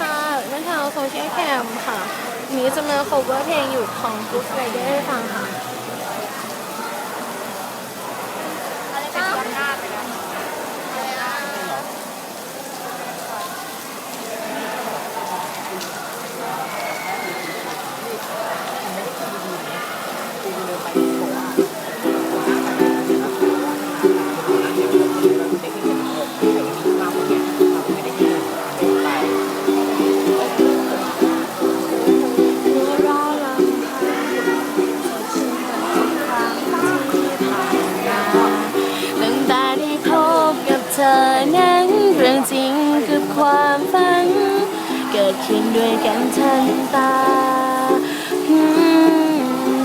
ค่ะเมื่อเช้าโซเชียลแคมค่ะนนี้จะมา cover เพลงอยู่ของ Good Friday ให้ฟังค่ะ นั้นเรื่องจริงคือความฝัน เกิดขึ้นด้วยกันทันตา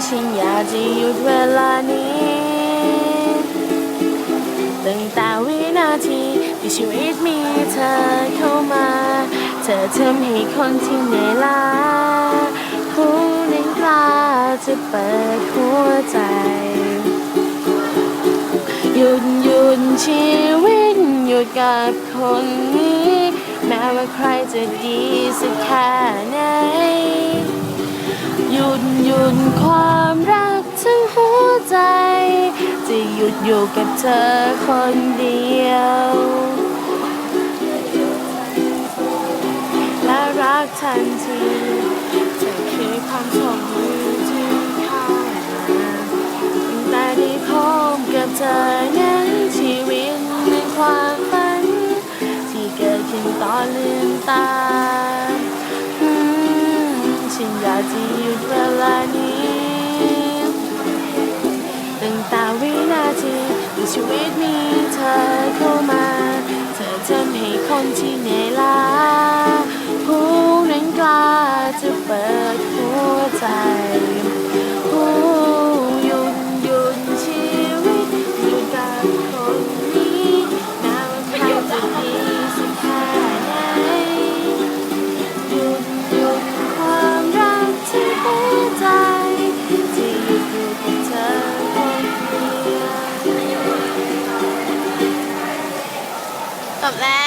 ฉันอยากจะหยุดเวลานี้ตั้งแต่วินาทีที่ชีวิตมีเธอเข้ามา เธอทำให้คนที่เหนื่อยล้าผู้นั้นกล้าจะเปิดหัวใจ หยุดหยุดชีว ตหยุดกับคนนี้ แม้ว่าใครจะดีสักแค่ไหน หยุดหยุดความรักทั้งหัวใจ จะหยุดอยู่กับเธอคนเดียว และรักทันทีเธอคือความโชคดีที่เข้ามาตั้งแต่ได้พบกับเธอ เกิดขึ้นตอนลืมตาอืมฉันอยากจะหยุดเวลานี้ตั้งแต่วินาทีที่ชีวิตมีเธอเข้ามา เธอทำให้คนที่เหนื่อยล้าผู้นั้นกล้าจะเปิดหัวใจ จบแล้ว